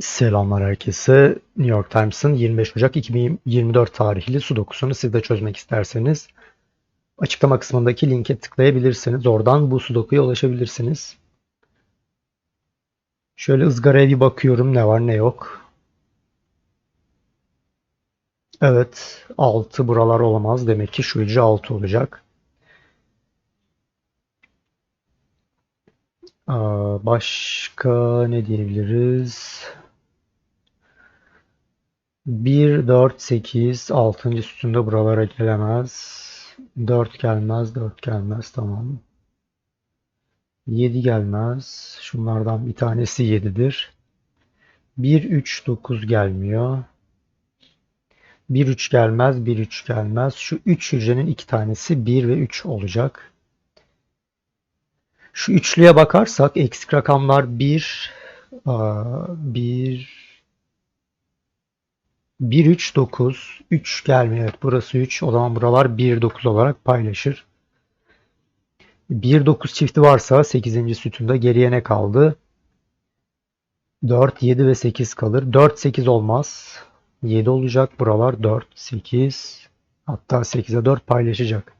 Selamlar herkese. New York Times'ın 25 Ocak 2024 tarihli sudokusunu siz de çözmek isterseniz açıklama kısmındaki linke tıklayabilirsiniz. Oradan bu sudokuya ulaşabilirsiniz. Şöyle ızgaraya bir bakıyorum ne var ne yok. Evet 6 buralar olamaz. Demek ki şu hücre 6 olacak. Başka ne diyebiliriz? 1, 4, 8, 6. sütunda buralara gelemez. 4 gelmez, 4 gelmez. Tamam. 7 gelmez. Şunlardan bir tanesi 7'dir. 1, 3, 9 gelmiyor. 1, 3 gelmez, 1, 3 gelmez. Şu 3 hücrenin iki tanesi 1 ve 3 olacak. Şu üçlüye bakarsak eksik rakamlar 1, 1, 1, 3, 9. 3 gelmiyor. Evet burası 3. O zaman buralar 1, 9 olarak paylaşır. 1, 9 çifti varsa 8. sütunda geriye ne kaldı? 4, 7 ve 8 kalır. 4, 8 olmaz. 7 olacak. Buralar 4, 8. Hatta 8'e 4 paylaşacak.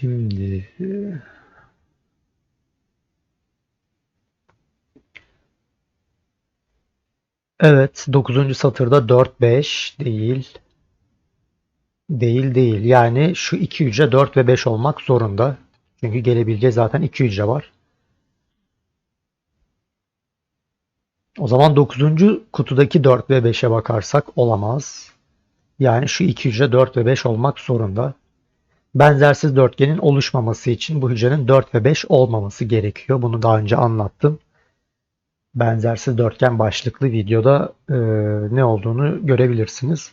Şimdi Evet 9. satırda 4 5 değil. Değil değil. Yani şu iki hücre 4 ve 5 olmak zorunda. Çünkü gelebileceği zaten iki hücre var. O zaman 9. kutudaki 4 ve 5'e bakarsak olamaz. Yani şu iki hücre 4 ve 5 olmak zorunda. Benzersiz dörtgenin oluşmaması için bu hücrenin 4 ve 5 olmaması gerekiyor. Bunu daha önce anlattım. Benzersiz dörtgen başlıklı videoda e, ne olduğunu görebilirsiniz.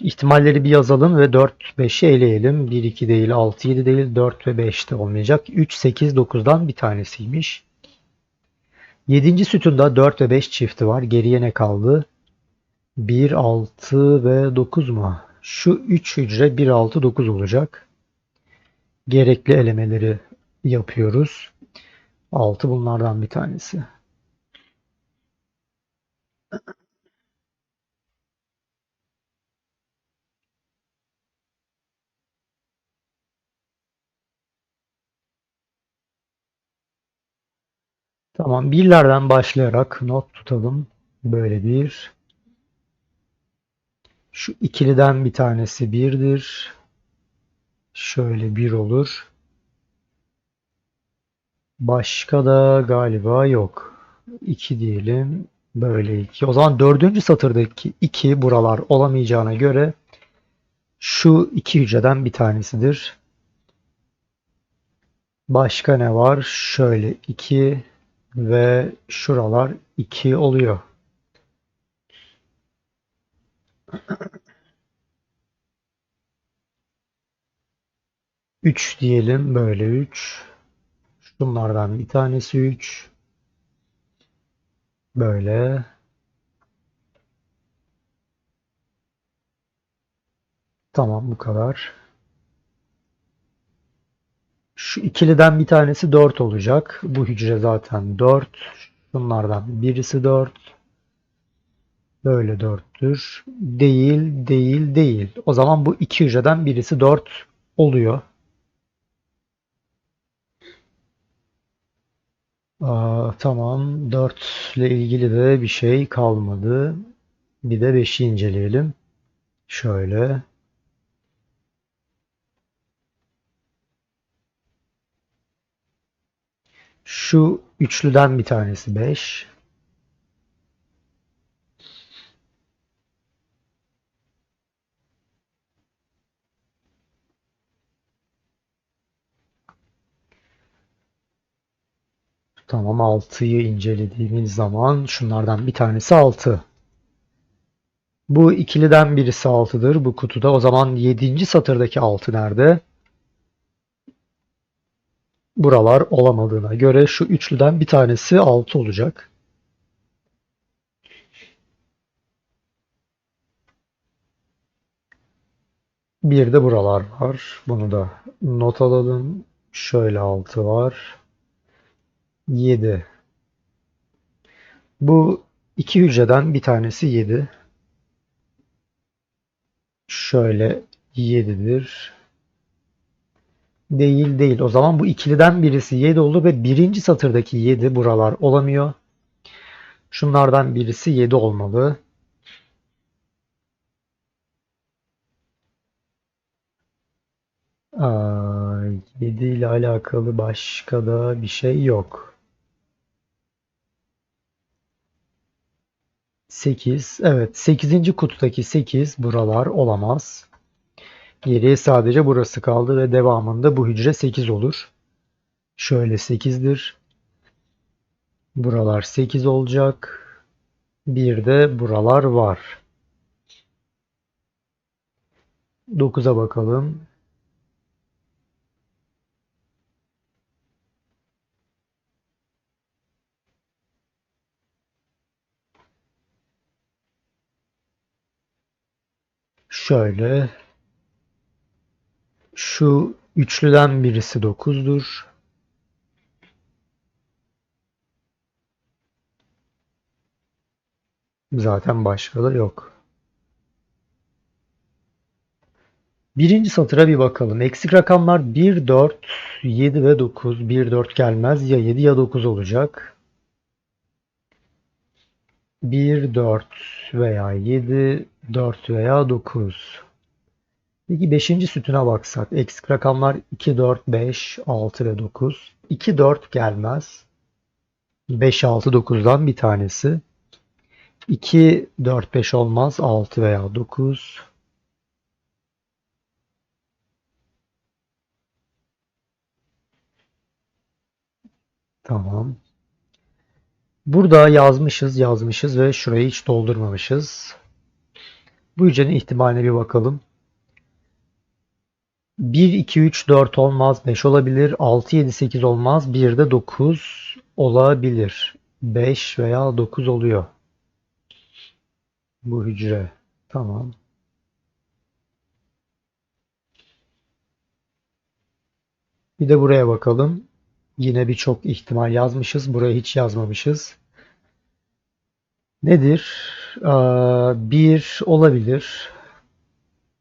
İhtimalleri bir yazalım ve 4, 5'i eleyelim. 1, 2 değil, 6, 7 değil, 4 ve 5 de olmayacak. 3, 8, 9'dan bir tanesiymiş. 7. sütunda 4 ve 5 çifti var. Geriye ne kaldı? 1, 6 ve 9 mu? Şu 3 hücre 1, 6, 9 olacak. Gerekli elemeleri yapıyoruz. 6 bunlardan bir tanesi. Tamam, birlerden başlayarak not tutalım. Böyle bir. Şu ikiliden bir tanesi birdir. Şöyle bir olur. Başka da galiba yok. 2 diyelim. Böyle 2. O zaman dördüncü satırdaki 2 buralar olamayacağına göre şu iki hücreden bir tanesidir. Başka ne var? Şöyle 2 ve şuralar 2 oluyor. Üç diyelim böyle üç. Şunlardan bir tanesi üç. Böyle. Tamam bu kadar. Şu ikiliden bir tanesi 4 olacak. Bu hücre zaten 4. Şunlardan birisi 4. Böyle 4'tür. Değil, değil, değil. O zaman bu iki hücreden birisi 4 oluyor. Aa, tamam. 4 ile ilgili de bir şey kalmadı. Bir de 5'i inceleyelim. Şöyle. Şu üçlüden bir tanesi 5. Tamam 6'yı incelediğimiz zaman şunlardan bir tanesi 6. Bu ikiliden birisi 6'dır bu kutuda. O zaman 7. satırdaki 6 nerede? Buralar olamadığına göre şu üçlüden bir tanesi 6 olacak. Bir de buralar var. Bunu da not alalım. Şöyle 6 var. 7. Bu iki hücreden bir tanesi 7. Şöyle 7'dir. Değil değil. O zaman bu ikiliden birisi 7 olur ve birinci satırdaki 7 buralar olamıyor. Şunlardan birisi 7 olmalı. Aa, 7 ile alakalı başka da bir şey yok. 8. Evet. 8. kutudaki 8 buralar olamaz. Geriye sadece burası kaldı ve devamında bu hücre 8 olur. Şöyle 8'dir. Buralar 8 olacak. Bir de buralar var. 9'a bakalım. Şöyle. Şu üçlüden birisi 9'dur. Zaten başka da yok. Birinci satıra bir bakalım. Eksik rakamlar 1, 4, 7 ve 9. 1, 4 gelmez. Ya 7 ya 9 olacak. 1, 4 veya 7, 4 veya 9. Peki 5. sütuna baksak. Eksik rakamlar 2, 4, 5, 6 ve 9. 2, 4 gelmez. 5, 6, 9'dan bir tanesi. 2, 4, 5 olmaz. 6 veya 9. Tamam. Burada yazmışız, yazmışız ve şurayı hiç doldurmamışız. Bu hücrenin ihtimaline bir bakalım. 1, 2, 3, 4 olmaz. 5 olabilir. 6, 7, 8 olmaz. 1 de 9 olabilir. 5 veya 9 oluyor. Bu hücre. Tamam. Bir de buraya bakalım. Yine birçok ihtimal yazmışız. Buraya hiç yazmamışız. Nedir? 1 olabilir.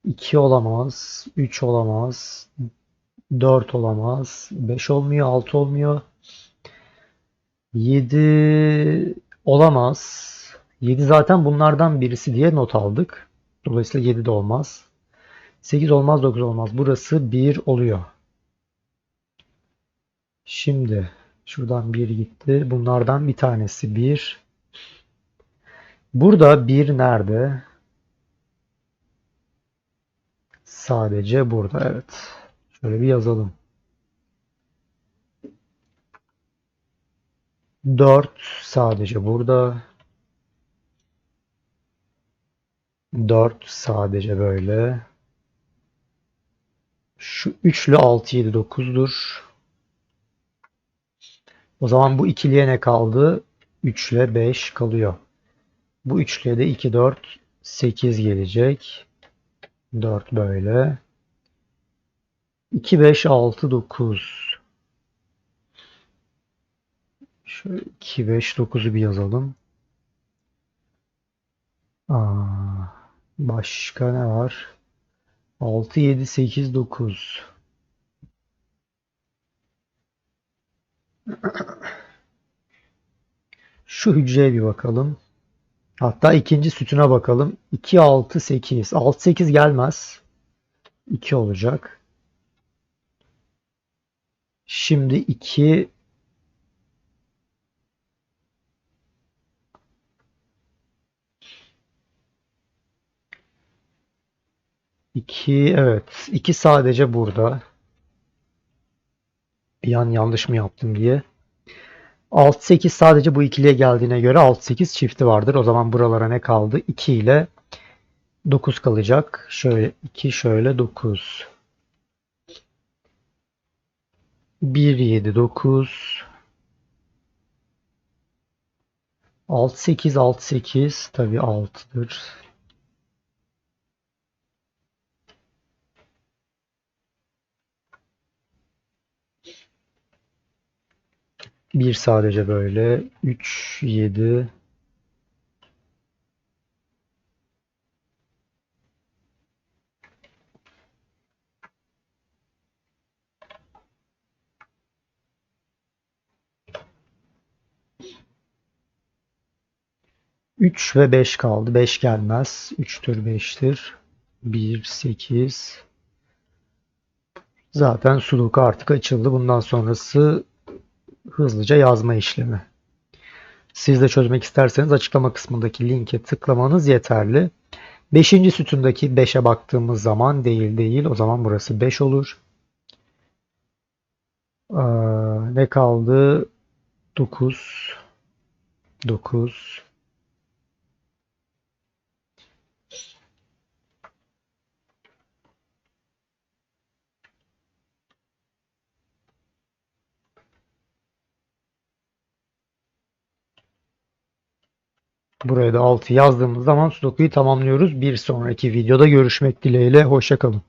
2 olamaz. 3 olamaz. 4 olamaz. 5 olmuyor. 6 olmuyor. 7 olamaz. 7 zaten bunlardan birisi diye not aldık. Dolayısıyla 7 de olmaz. 8 olmaz, 9 olmaz. Burası 1 oluyor. Şimdi şuradan 1 gitti. Bunlardan bir tanesi 1. Burada 1 nerede? Sadece burada. Evet. Şöyle bir yazalım. 4 sadece burada. 4 sadece böyle. Şu üçlü 6, 7, 9'dur. O zaman bu ikiliye ne kaldı? 3 ile 5 kalıyor. Bu üçlüye de 2, 4, 8 gelecek. 4 böyle. 2, 5, 6, 9. Şöyle 2, 5, 9'u bir yazalım. Aa, başka ne var? 6, 7, 8, 9. Şu hücreye bir bakalım. Hatta ikinci sütuna bakalım. 2, 6, 8. 6, 8 gelmez. 2 olacak. Şimdi 2 2 evet. 2 sadece burada. Bir an yanlış mı yaptım diye. 6-8 sadece bu ikiliye geldiğine göre 6-8 çifti vardır. O zaman buralara ne kaldı? 2 ile 9 kalacak. Şöyle 2 şöyle 9. 1 7 9 6 8 6 8 tabii 6'dır. 1 sadece böyle. 3, 7, Üç ve 5 kaldı. 5 gelmez. 3'tür 5'tir. 1, 8. Zaten Sudoku artık açıldı. Bundan sonrası hızlıca yazma işlemi. Siz de çözmek isterseniz açıklama kısmındaki linke tıklamanız yeterli. Beşinci sütundaki 5'e baktığımız zaman değil değil. O zaman burası 5 olur. Ee, ne kaldı? 9. 9. Buraya da 6 yazdığımız zaman Sudoku'yu tamamlıyoruz. Bir sonraki videoda görüşmek dileğiyle. Hoşça kalın.